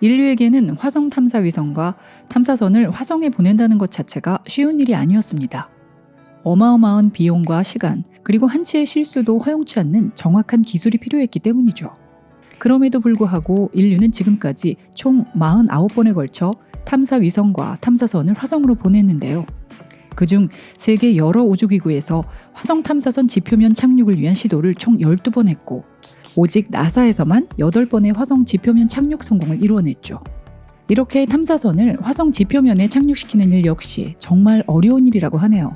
인류에게는 화성 탐사 위성과 탐사선을 화성에 보낸다는 것 자체가 쉬운 일이 아니었습니다. 어마어마한 비용과 시간, 그리고 한치의 실수도 허용치 않는 정확한 기술이 필요했기 때문이죠. 그럼에도 불구하고 인류는 지금까지 총 49번에 걸쳐 탐사 위성과 탐사선을 화성으로 보냈는데요. 그중 세계 여러 우주기구에서 화성 탐사선 지표면 착륙을 위한 시도를 총 12번 했고 오직 나사에서만 8번의 화성 지표면 착륙 성공을 이루어냈죠. 이렇게 탐사선을 화성 지표면에 착륙시키는 일 역시 정말 어려운 일이라고 하네요.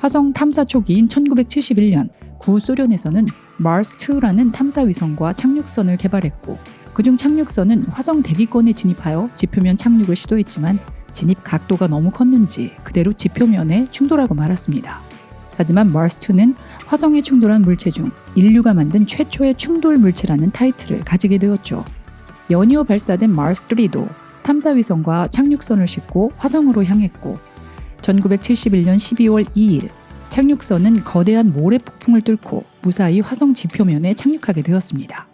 화성 탐사 초기인 1971년 구소련에서는 마르스2라는 탐사 위성과 착륙선을 개발했고 그중 착륙선은 화성 대기권에 진입하여 지표면 착륙을 시도했지만 진입 각도가 너무 컸는지 그대로 지표면에 충돌하고 말았습니다. 하지만 마르스2는 화성에 충돌한 물체 중 인류가 만든 최초의 충돌 물체라는 타이틀을 가지게 되었죠. 연이어 발사된 마르스3도 탐사 위성과 착륙선을 싣고 화성으로 향했고 1971년 12월 2일 착륙선은 거대한 모래 폭풍을 뚫고 무사히 화성 지표면에 착륙하게 되었습니다.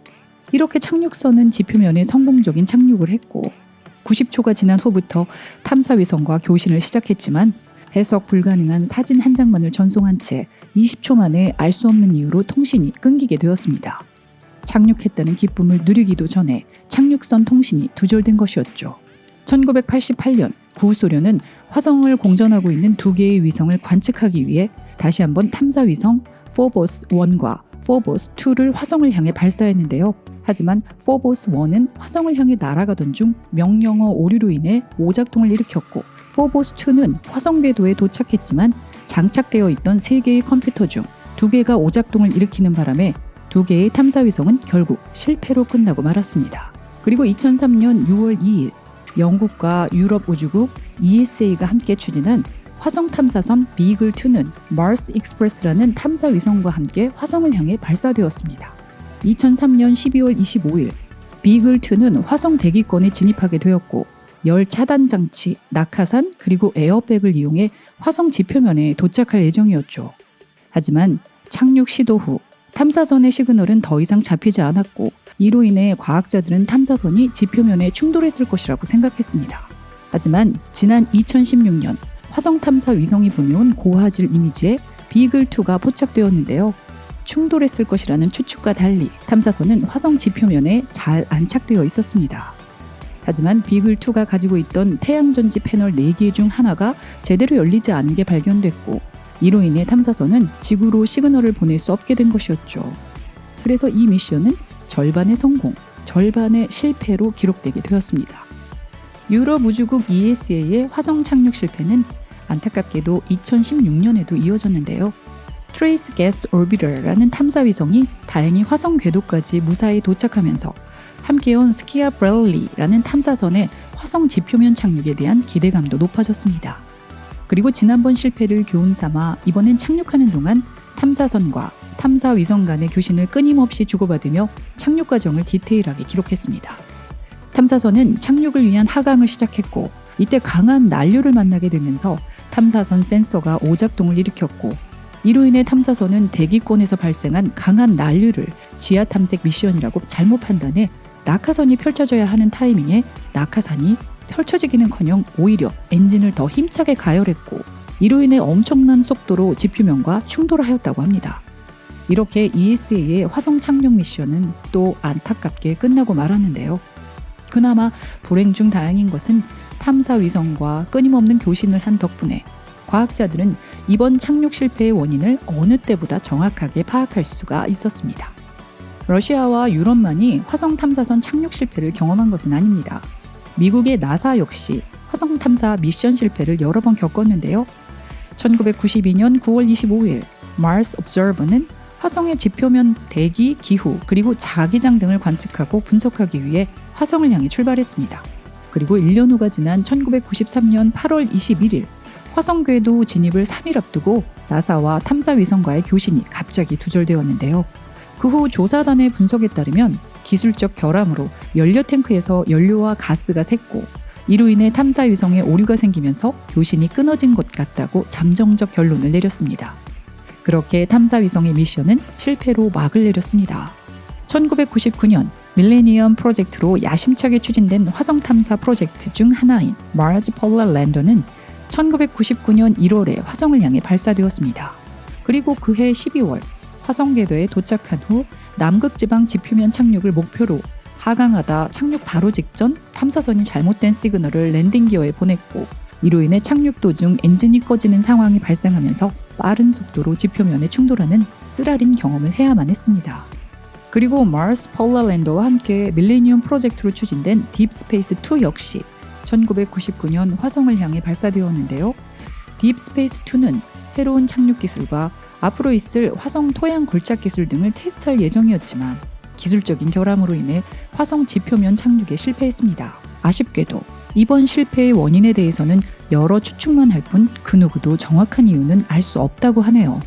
이렇게 착륙선은 지표면에 성공적인 착륙을 했고 90초가 지난 후부터 탐사 위성과 교신을 시작했지만 해석 불가능한 사진 한 장만을 전송한 채 20초 만에 알 수 없는 이유로 통신이 끊기게 되었습니다. 착륙했다는 기쁨을 누리기도 전에 착륙선 통신이 두절된 것이었죠. 1988년 구소련은 화성을 공전하고 있는 두 개의 위성을 관측하기 위해 다시 한번 탐사 위성 포보스 1과 포보스 2를 화성을 향해 발사했는데요. 하지만 포보스 1은 화성을 향해 날아가던 중 명령어 오류로 인해 오작동을 일으켰고 포보스 2는 화성 궤도에 도착했지만 장착되어 있던 세 개의 컴퓨터 중두 개가 오작동을 일으키는 바람에 두 개의 탐사 위성은 결국 실패로 끝나고 말았습니다. 그리고 2003년 6월 2일 영국과 유럽 우주국 ESA가 함께 추진한 화성 탐사선 비글2는 마스 익스프레스라는 탐사 위성과 함께 화성을 향해 발사되었습니다. 2003년 12월 25일 비글2는 화성 대기권에 진입하게 되었고 열 차단 장치, 낙하산 그리고 에어백을 이용해 화성 지표면에 도착할 예정이었죠. 하지만 착륙 시도 후 탐사선의 시그널은 더 이상 잡히지 않았고 이로 인해 과학자들은 탐사선이 지표면에 충돌했을 것이라고 생각했습니다. 하지만 지난 2016년 화성 탐사 위성이 보내온 고화질 이미지에 비글2가 포착되었는데요. 충돌했을 것이라는 추측과 달리 탐사선은 화성 지표면에 잘 안착되어 있었습니다. 하지만 비글2가 가지고 있던 태양전지 패널 4개 중 하나가 제대로 열리지 않은 게 발견됐고 이로 인해 탐사선은 지구로 시그널을 보낼 수 없게 된 것이었죠. 그래서 이 미션은 절반의 성공, 절반의 실패로 기록되게 되었습니다. 유럽 우주국 ESA의 화성 착륙 실패는 안타깝게도 2016년에도 이어졌는데요. 트레이스 게스 오비터라는 탐사 위성이 다행히 화성 궤도까지 무사히 도착하면서 함께 온 스키아 브렐리라는 탐사선의 화성 지표면 착륙에 대한 기대감도 높아졌습니다. 그리고 지난번 실패를 교훈 삼아 이번엔 착륙하는 동안 탐사선과 탐사 위성 간의 교신을 끊임없이 주고받으며 착륙 과정을 디테일하게 기록했습니다. 탐사선은 착륙을 위한 하강을 시작했고 이때 강한 난류를 만나게 되면서 탐사선 센서가 오작동을 일으켰고 이로 인해 탐사선은 대기권에서 발생한 강한 난류를 지하 탐색 미션이라고 잘못 판단해 낙하선이 펼쳐져야 하는 타이밍에 낙하산이 펼쳐지기는커녕 오히려 엔진을 더 힘차게 가열했고 이로 인해 엄청난 속도로 지표면과 충돌하였다고 합니다. 이렇게 ESA의 화성 착륙 미션은 또 안타깝게 끝나고 말았는데요. 그나마 불행 중 다행인 것은 탐사 위성과 끊임없는 교신을 한 덕분에 과학자들은 이번 착륙 실패의 원인을 어느 때보다 정확하게 파악할 수가 있었습니다. 러시아와 유럽만이 화성 탐사선 착륙 실패를 경험한 것은 아닙니다. 미국의 나사 역시 화성 탐사 미션 실패를 여러 번 겪었는데요. 1992년 9월 25일 Mars Observer는 화성의 지표면 대기, 기후, 그리고 자기장 등을 관측하고 분석하기 위해 화성을 향해 출발했습니다. 그리고 1년 후가 지난 1993년 8월 21일 화성 궤도 진입을 3일 앞두고 나사와 탐사 위성과의 교신이 갑자기 두절되었는데요. 그 후 조사단의 분석에 따르면 기술적 결함으로 연료 탱크에서 연료와 가스가 샜고 이로 인해 탐사 위성에 오류가 생기면서 교신이 끊어진 것 같다고 잠정적 결론을 내렸습니다. 그렇게 탐사 위성의 미션은 실패로 막을 내렸습니다. 1999년 밀레니엄 프로젝트로 야심차게 추진된 화성 탐사 프로젝트 중 하나인 마르즈 폴라 랜더는 1999년 1월에 화성을 향해 발사되었습니다. 그리고 그해 12월 화성 궤도에 도착한 후 남극 지방 지표면 착륙을 목표로 하강하다 착륙 바로 직전 탐사선이 잘못된 시그널을 랜딩 기어에 보냈고 이로 인해 착륙 도중 엔진이 꺼지는 상황이 발생하면서 빠른 속도로 지표면에 충돌하는 쓰라린 경험을 해야만 했습니다. 그리고 마르스 폴라 랜더와 함께 밀레니엄 프로젝트로 추진된 딥스페이스 2 역시 1999년 화성을 향해 발사되었는데요. 딥스페이스 2는 새로운 착륙 기술과 앞으로 있을 화성 토양 걸작 기술 등을 테스트할 예정이었지만 기술적인 결함으로 인해 화성 지표면 착륙에 실패했습니다. 아쉽게도 이번 실패의 원인에 대해서는 여러 추측만 할 뿐 그 누구도 정확한 이유는 알 수 없다고 하네요.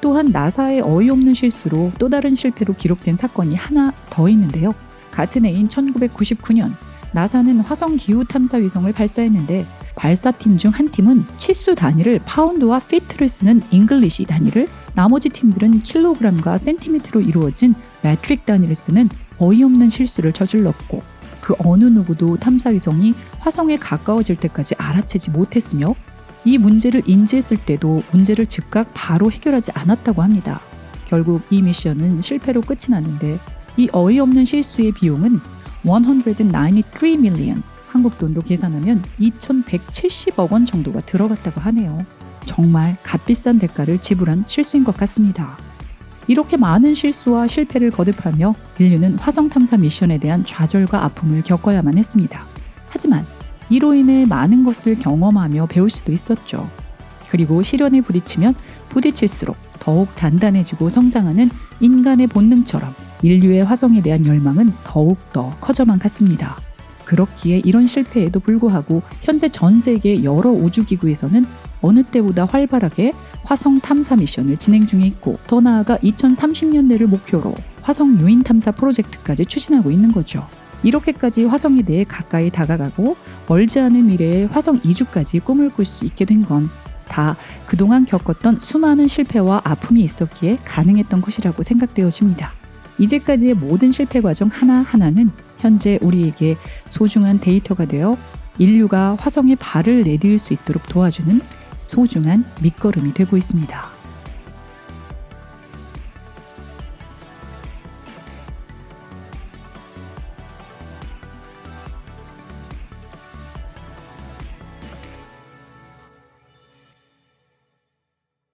또한 나사의 어이없는 실수로 또 다른 실패로 기록된 사건이 하나 더 있는데요. 같은 해인 1999년 나사는 화성 기후 탐사 위성을 발사했는데 발사팀 중 한 팀은 치수 단위를 파운드와 피트를 쓰는 잉글리시 단위를 나머지 팀들은 킬로그램과 센티미터로 이루어진 매트릭 단위를 쓰는 어이없는 실수를 저질렀고 그 어느 누구도 탐사 위성이 화성에 가까워질 때까지 알아채지 못했으며 이 문제를 인지했을 때도 문제를 즉각 바로 해결하지 않았다고 합니다. 결국 이 미션은 실패로 끝이 났는데 이 어이없는 실수의 비용은 193 million 한국 돈으로 계산하면 2,170억 원 정도가 들어갔다고 하네요. 정말 값비싼 대가를 지불한 실수인 것 같습니다. 이렇게 많은 실수와 실패를 거듭하며 인류는 화성 탐사 미션에 대한 좌절과 아픔을 겪어야만 했습니다. 하지만 이로 인해 많은 것을 경험하며 배울 수도 있었죠. 그리고 시련에 부딪히면 부딪힐수록 더욱 단단해지고 성장하는 인간의 본능처럼 인류의 화성에 대한 열망은 더욱 더 커져만 갔습니다. 그렇기에 이런 실패에도 불구하고 현재 전 세계 여러 우주기구에서는 어느 때보다 활발하게 화성 탐사 미션을 진행 중에 있고 더 나아가 2030년대를 목표로 화성 유인 탐사 프로젝트까지 추진하고 있는 거죠. 이렇게까지 화성에 대해 가까이 다가가고 멀지 않은 미래에 화성 이주까지 꿈을 꿀 수 있게 된 건 다 그동안 겪었던 수많은 실패와 아픔이 있었기에 가능했던 것이라고 생각되어집니다. 이제까지의 모든 실패 과정 하나하나는 현재 우리에게 소중한 데이터가 되어 인류가 화성에 발을 내딜 수 있도록 도와주는 소중한 밑거름이 되고 있습니다.